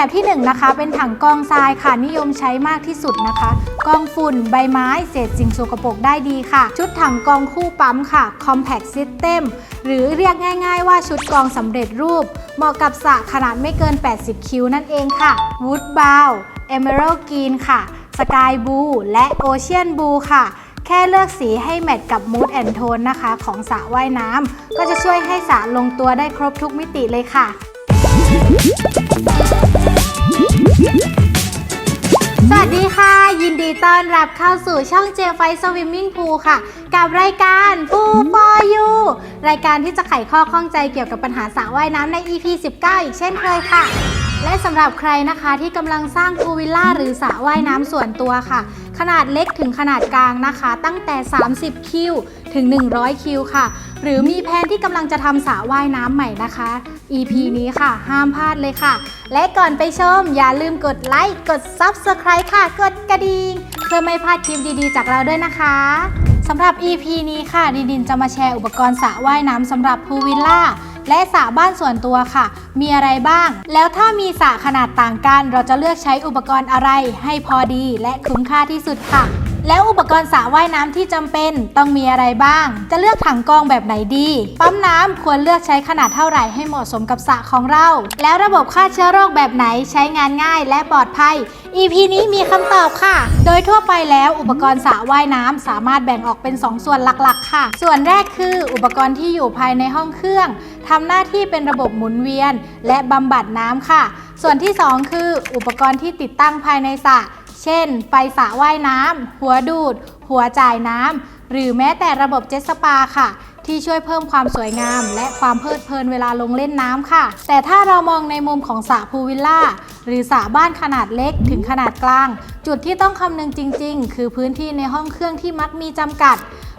แบบที่1นนะคะ เป็นถังกองทรายค่ะ นิยมใช้มากที่สุดนะคะ กองฝุ่น ใบไม้ เศษสิ่งสกปรกได้ดีค่ะ ชุดถังกองคู่ปั๊มค่ะ Compact System หรือเรียกง่าย ๆ ว่าชุดกองสำเร็จรูป เหมาะกับสระขนาดไม่เกิน 80 คิวนั่นเองค่ะ Wood Bow Emerald Green ค่ะ Sky Blue และ Ocean Blue ค่ะแค่เลือกสีให้แมทกับ Mood and Tone นะคะ ของสระว่ายน้ำก็จะช่วยให้สระลงตัวได้ครบทุกมิติเลยค่ะ สวัสดีค่ะ ยินดีต้อนรับเข้าสู่ช่องเจไฟสวิมมิ่งพูค่ะ กับรายการพูฟอยูรายการที่จะไขข้อข้องใจเกี่ยวกับปัญหาสระว่ายน้ำใน EP 19 อีกเช่นเคยค่ะ และสำหรับใครนะคะที่กำลังสร้างพูลวิลล่าหรือสระว่ายน้ำส่วนตัวค่ะ ขนาดเล็กถึงขนาดกลางนะคะ ตั้งแต่ 30 คิวถึง 100 คิวค่ะ หรือมีแผนที่กำลังจะทำสระว่ายน้ำใหม่นะคะ EP นี้ค่ะ ห้ามพลาดเลยค่ะ และก่อนไปชม อย่าลืมกดไลค์กด Subscribe ค่ะ กดกระดิ่งเพื่อไม่พลาดคลิปดีๆ จากเราด้วยนะคะสำหรับ EP นี้ค่ะดินดินจะมาแชร์อุปกรณ์สระว่ายน้ำสำหรับพูลวิลล่า และสระบ้านส่วนตัวค่ะ มีอะไรบ้าง แล้วถ้ามีสระขนาดต่างกัน เราจะเลือกใช้อุปกรณ์อะไรให้พอดีและคุ้มค่าที่สุดค่ะ แล้วอุปกรณ์สระว่ายน้ำที่จำเป็นต้องมีอะไรบ้าง จะเลือกถังกรองแบบไหนดี ปั๊มน้ำควรเลือกใช้ขนาดเท่าไหร่ให้เหมาะสมกับสระของเรา แล้วระบบฆ่าเชื้อโรคแบบไหนใช้งานง่ายและปลอดภัย EP นี้มีคำตอบค่ะ โดยทั่วไปแล้วอุปกรณ์สระว่ายน้ำสามารถแบ่งออกเป็น 2 ส่วนหลักๆ ค่ะ ส่วนแรกคืออุปกรณ์ที่อยู่ภายในห้องเครื่องทำหน้าที่เป็นระบบหมุนเวียน และบำบัดน้ำค่ะ ส่วนที่ 2 คืออุปกรณ์ที่ติดตั้งภายในสระ เช่น ไฟสระว่ายน้ำ หัวดูด หัวจ่ายน้ำ หรือแม้แต่ระบบเจ็ตสปาค่ะ ที่ช่วยเพิ่มความสวยงาม และความเพลิดเพลินเวลาลงเล่นน้ำค่ะ แต่ถ้าเรามองในมุมของสระพูลวิลล่า หรือสระบ้านขนาดเล็กถึงขนาดกลาง จุดที่ต้องคำนึงจริง ๆ คือพื้นที่ในห้องเครื่องที่มักมีจำกัด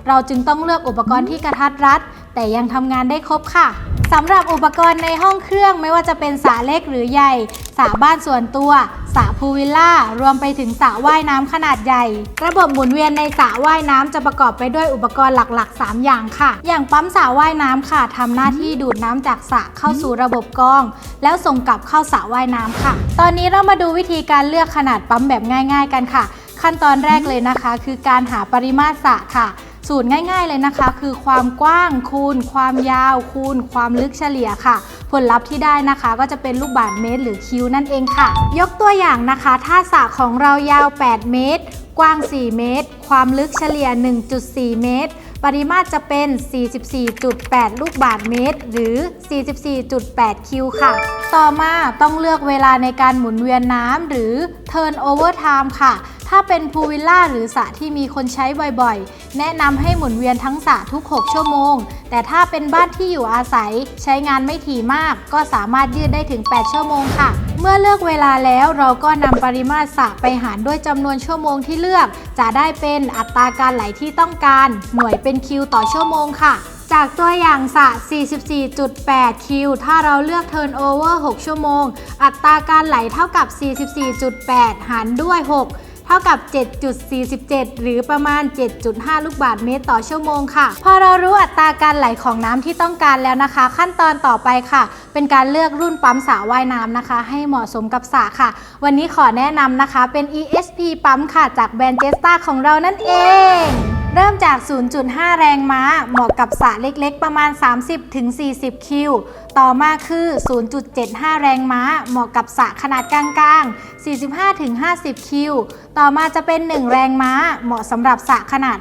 เราจึงต้องเลือกอุปกรณ์ที่กระทัดรัด แต่ยังทำงานได้ครบค่ะ สำหรับอุปกรณ์ในห้องเครื่องไม่ว่าจะเป็นสระเล็กหรือใหญ่สระบ้านส่วนตัวสระพูลวิลล่ารวมไปถึงสระว่ายน้ำขนาดใหญ่ ระบบหมุนเวียนในสระว่ายน้ำจะประกอบไปด้วยอุปกรณ์หลักๆ 3 อย่างค่ะ อย่างปั๊มสระว่ายน้ำค่ะทำหน้าที่ดูดน้ำจากสระเข้าสู่ระบบกรอง แล้วส่งกลับเข้าสระว่ายน้ำค่ะ ตอนนี้เรามาดูวิธีการเลือกขนาดปั๊มแบบง่าย ๆ กันค่ะ ขั้นตอนแรกเลยนะคะ คือการหาปริมาตรสระค่ะ สูตรง่าย ๆเลยนะคะ คือความกว้างคูณ ความยาวคูณ ความลึกเฉลี่ยค่ะ ผลลัพธ์ที่ได้นะคะ ก็จะเป็นลูกบาศก์เมตร หรือคิวนั่นเองค่ะ ยกตัวอย่างนะคะ ถ้าสระของเรายาว 8 เมตร กว้าง 4 เมตร ความลึกเฉลี่ย 1.4 เมตรปริมาตรจะเป็น 44.8 ลูกบาศเมตร หรือ 44.8 คิวค่ะ ต่อมาต้องเลือกเวลาในการหมุนเวียนน้ำหรือ turnover time ค่ะ ถ้าเป็นพูลวิลล่าหรือสระที่มีคนใช้บ่อยๆ แนะนำให้หมุนเวียนทั้งสระทุก 6 ชั่วโมง แต่ถ้าเป็นบ้านที่อยู่อาศัยใช้งานไม่ถี่มาก ก็สามารถยืดได้ถึง 8 ชั่วโมงค่ะ เมื่อเลือกเวลาแล้วเราก็นำปริมาตรสระไปหารด้วยจำนวนชั่วโมงที่เลือก จะได้เป็นอัตราการไหลที่ต้องการ หน่วยเป็นคิวต่อชั่วโมงค่ะจากตัวอย่างสระ44.8 คิว ถ้าเราเลือก turnover 6 ชั่วโมง อัตราการไหลเท่ากับ 44.8 หารด้วย 6 ท่ากับ 7.47 หรือประมาณ 7.5 ลูกบาศก์เมตรต่อชั่วโมงค่ะ พอเรารู้อัตราการไหลของน้ำที่ต้องการแล้วนะคะ ขั้นตอนต่อไปค่ะ เป็นการเลือกรุ่นปั๊มสระว่ายน้ำนะคะ ให้เหมาะสมกับสระค่ะ วันนี้ขอแนะนำนะคะเป็น ESP ปั๊มค่ะ จากแบรนด์เจสตาของเรานั่นเองเริ่มจาก 0.5 แรงม้า เหมาะกับสระเล็กๆ ประมาณ 30-40 คิว ต่อมาคือ 0.75 แรงม้า เหมาะกับสระขนาดกลางๆ45-50 คิว ต่อมาจะเป็น 1 แรงม้า เหมาะสำหรับสระขนาด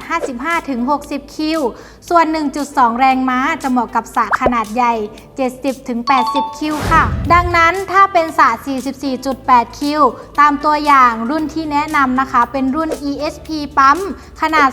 55-60 คิว ส่วน 1.2 แรงม้าจะเหมาะกับสระขนาดใหญ่ 70-80 คิวค่ะ ดังนั้นถ้าเป็นสระ44.8 คิว ตามตัวอย่างรุ่นที่แนะนำนะคะ เป็นรุ่น ESP ปั๊ม ขนาด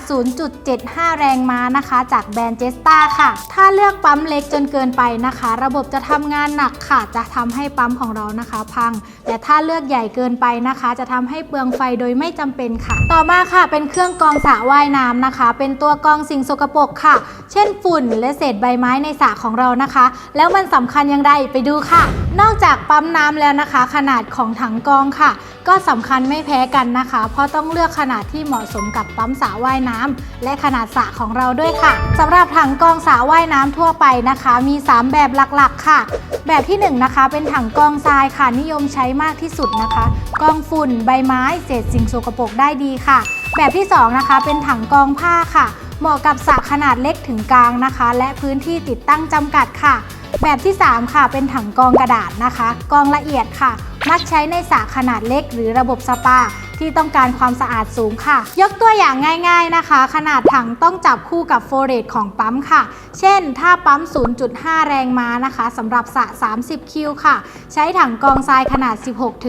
0.75 แรงม้านะคะ จากแบรนด์เจสตาค่ะ ถ้าเลือกปั๊มเล็กจนเกินไปนะคะ ระบบจะทำงานหนักค่ะ จะทำให้ปั๊มของเรานะคะ พัง แต่ถ้าเลือกใหญ่เกินไปนะคะ จะทำให้เปลืองไฟโดยไม่จำเป็นค่ะ ต่อมาค่ะ เป็นเครื่องกรองสระว่ายน้ำนะคะ เป็นตัวกรองสิ่งสกปรกค่ะ เช่นฝุ่นและเศษใบไม้ในสระของเรานะคะ แล้วมันสำคัญย่างไรไปดูค่ะ นอกจากปั๊มน้ำแล้วนะคะ ขนาดของถังกรองค่ะ ก็สำคัญไม่แพ้กันนะคะ เพราะต้องเลือกขนาดที่เหมาะสมกับปั๊มสระว่ายน้ำและขนาดสระของเราด้วยค่ะสำหรับถังกรองสระว่ายน้ำทั่วไปนะคะ มี 3 แบบหลักๆ ค่ะ แบบที่1นะคะเป็นถังกองทรายค่ะนิยมใช้มากที่สุดนะคะ กองฝุ่นใบไม้เศษสิ่งสกปรกได้ดีค่ะ แบบที่2นะคะเป็นถังกองผ้าค่ะ เหมาะกับสระขนาดเล็กถึงกลางนะคะ และพื้นที่ติดตั้งจำกัดค่ะแบบที่ 3 ค่ะ เป็นถังกองกระดาษนะคะ กองละเอียดค่ะ มักใช้ในสระขนาดเล็ก หรือระบบสปาที่ต้องการความสะอาดสูงค่ะ ยกตัวอย่างง่าย ๆนะคะ ขนาดถังต้องจับคู่กับโฟเรตของปั๊มค่ะ เช่น ถ้าปั๊ม 0.5 แรงม้านะคะสำหรับสระ 30 คิวค่ะ ใช้ถังกองทรายขนาด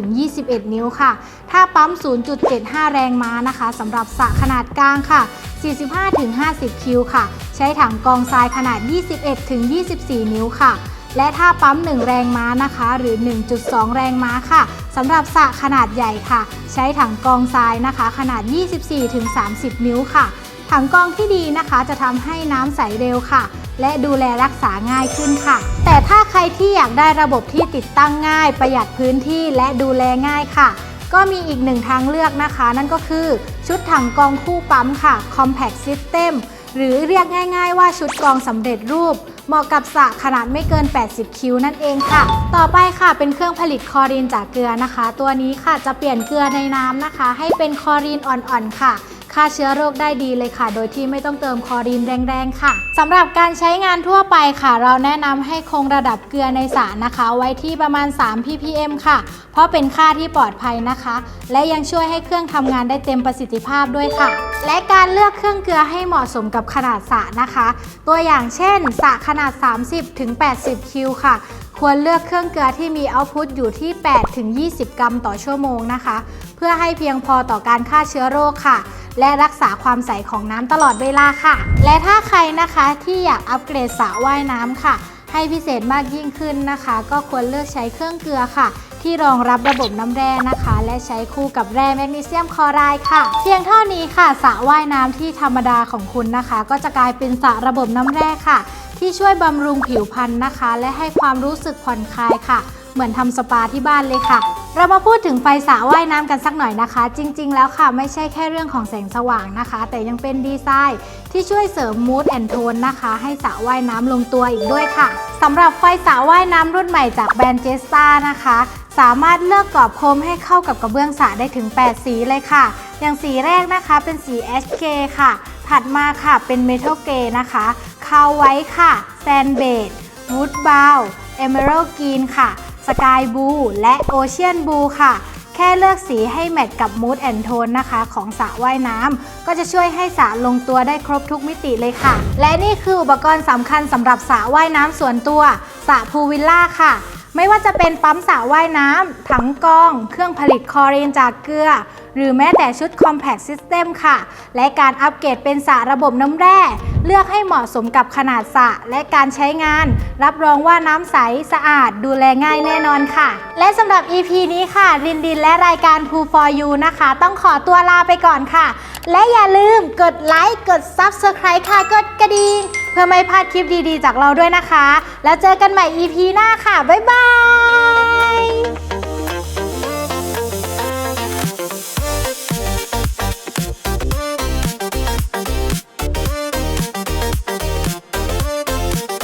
16-21 นิ้วค่ะ ถ้าปั๊ม 0.75 แรงม้านะคะสำหรับสระขนาดกลางค่ะ 45-50 คิวค่ะ ใช้ถังกองทรายขนาด 21-24 นิ้วค่ะ และถ้าปั๊ม 1 แรงม้านะคะ หรือ 1.2 แรงม้าค่ะสำหรับสระขนาดใหญ่ค่ะ ใช้ถังกองทรายนะคะ ขนาด 24-30 นิ้วค่ะ ถังกองที่ดีนะคะจะทำให้น้ำใสเร็วค่ะ และดูแลรักษาง่ายขึ้นค่ะ แต่ถ้าใครที่อยากได้ระบบที่ติดตั้งง่าย ประหยัดพื้นที่และดูแลง่ายค่ะก็มีอีกหนึ่งทางเลือกนะคะ นั่นก็คือชุดถังกองคู่ปั๊มค่ะ Compact System หรือเรียกง่ายๆว่าชุดกองสำเร็จรูป เหมาะกับสระขนาดไม่เกิน 80 คิวนั่นเองค่ะ ต่อไปค่ะเป็นเครื่องผลิตคอรีนจากเกลือนะคะ ตัวนี้ค่ะจะเปลี่ยนเกลือในน้ำนะคะ ให้เป็นคอรีนอ่อนๆค่ะ ฆ่าเชื้อโรคได้ดีเลยค่ะ โดยที่ไม่ต้องเติมคลอรีนแรงๆค่ะสำหรับการใช้งานทั่วไปค่ะ เราแนะนำให้คงระดับเกลือในสระนะคะ ไว้ที่ประมาณ 3 ppm ค่ะ เพราะเป็นค่าที่ปลอดภัยนะคะ และยังช่วยให้เครื่องทำงานได้เต็มประสิทธิภาพด้วยค่ะ และการเลือกเครื่องเกลือให้เหมาะสมกับขนาดสระนะคะ ตัวอย่างเช่นสระขนาด 30-80คิวค่ะควรเลือกเครื่องเกลือที่มีเอาพุตอยู่ที่ 8-20 กรัมต่อชั่วโมงนะคะ เพื่อให้เพียงพอต่อการฆ่าเชื้อโรคค่ะ และรักษาความใสของน้ำตลอดเวลาค่ะ และถ้าใครนะคะที่อยากอัปเกรดสระว่ายน้ำค่ะ ให้พิเศษมากยิ่งขึ้นนะคะ ก็ควรเลือกใช้เครื่องเกลือค่ะที่รองรับระบบน้ำแร่นะคะ และใช้คู่กับแร่แมกนีเซียมคลอไรด์ค่ะ เพียงเท่านี้ค่ะสระว่ายน้ำที่ธรรมดาของคุณนะคะ ก็จะกลายเป็นสระระบบน้ำแร่ค่ะ ที่ช่วยบำรุงผิวพรรณนะคะ และให้ความรู้สึกผ่อนคลายค่ะ เหมือนทำสปาที่บ้านเลยค่ะ เรามาพูดถึงไฟสระว่ายน้ำกันสักหน่อยนะคะ จริง ๆ แล้วค่ะไม่ใช่แค่เรื่องของแสงสว่างนะคะ แต่ยังเป็นดีไซน์ที่ช่วยเสริมมูดแอนโทนนะคะ ให้สระว่ายน้ำลงตัวอีกด้วยค่ะสำหรับไฟสระว่ายน้ำรุ่นใหม่จากแบรนด์เจสตานะคะ สามารถเลือกกรอบโคมให้เข้ากับกระเบื้องสระได้ถึง 8 สีเลยค่ะ อย่างสีแรกนะคะเป็นสี HK ค่ะ ถัดมาค่ะเป็นเมทัลเกนะคะคาวไว้ค่ะแซนเบดวูดบาวเอเมอรัลกรีนค่ะ สกายบูและโอเชียนบูค่ะ แค่เลือกสีให้แมทกับมูดแอนโทนนะคะ ของสระว่ายน้ำก็จะช่วยให้สระลงตัวได้ครบทุกมิติเลยค่ะ และนี่คืออุปกรณ์สำคัญสำหรับสระว่ายน้ำส่วนตัวสระพูลวิลล่าค่ะไม่ว่าจะเป็นปั๊มสระว่ายน้ำ ถังกรอง เครื่องผลิตคลอรีนจากเกลือ หรือแม้แต่ชุด Compact System ค่ะ และการอัปเกรดเป็นสระระบบน้ำแร่ เลือกให้เหมาะสมกับขนาดสระและการใช้งาน รับรองว่าน้ำใสสะอาดดูแลง่ายแน่นอนค่ะ และสำหรับ EP นี้ค่ะ ลินดินและรายการ p o o for You นะคะ ต้องขอตัวลาไปก่อนค่ะ และอย่าลืมกดไลค์กด Subscribe ค่ะกดกระดิ่งเพื่อไม่พลาดคลิปดีๆ จากเราด้วยนะคะ แล้วเจอกันใหม่ EP หน้าค่ะ บ๊ายบาย